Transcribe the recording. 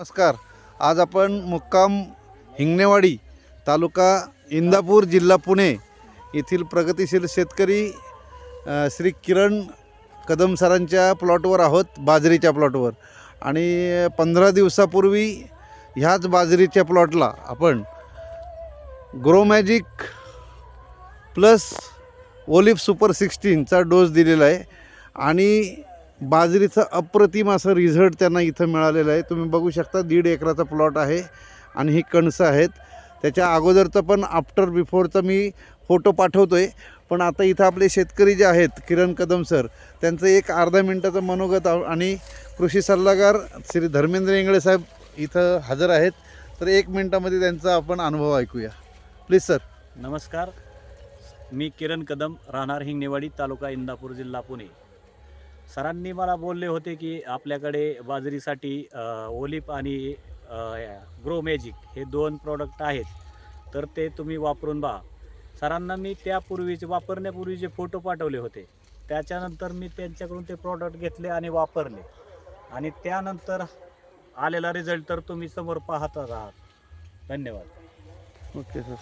नमस्कार. आज आपण मुक्काम हिंगणेवाडी तालुका इंदापूर जिल्हा पुणे येथील प्रगतिशील शेतकरी अ, श्री किरण कदम सरांच्या प्लॉटवर आहोत बाजरीच्या प्लॉटवर. आणि पंधरा दिवसापूर्वी ह्याच बाजरीच्या प्लॉटला आपण ग्रोमॅजिक प्लस ओलिफ सुपर सिक्स्टीनचा डोस दिलेला आहे. आणि बाजरीचं अप्रतिम असं रिझल्ट त्यांना इथं मिळालेलं आहे. तुम्ही बघू शकता दीड एकराचा प्लॉट आहे आणि ही कणसं आहेत. त्याच्या अगोदरचं पण आफ्टर बिफोरचं मी फोटो पाठवतो आहे पण आता इथं आपले शेतकरी जे आहेत किरण कदम सर त्यांचं एक अर्धा मिनटाचं मनोगत आणि कृषी सल्लागार श्री धर्मेंद्र इंगळे साहेब इथं हजर आहेत. तर एक मिनटामध्ये त्यांचा आपण अनुभव ऐकूया. प्लीज सर नमस्कार. मी किरण कदम राहणार हिंगणेवाडी तालुका इंदापूर जिल्हा पुणे. सरांनी मला बोलले होते की आपल्याकडे बाजरीसाठी अ, ओलिप आणि ग्रो मॅजिक हे दोन प्रॉडक्ट आहेत. तर ते तुम्ही वापरून पहा सरांना मी त्यापूर्वीचे वापरण्यापूर्वीचे फोटो पाठवले होते. त्याच्यानंतर मी त्यांच्याकडून ते प्रॉडक्ट घेतले आणि वापरले. आणि त्यानंतर आलेला रिझल्ट तर तुम्ही समोर पाहतच आहात धन्यवाद. Okay sir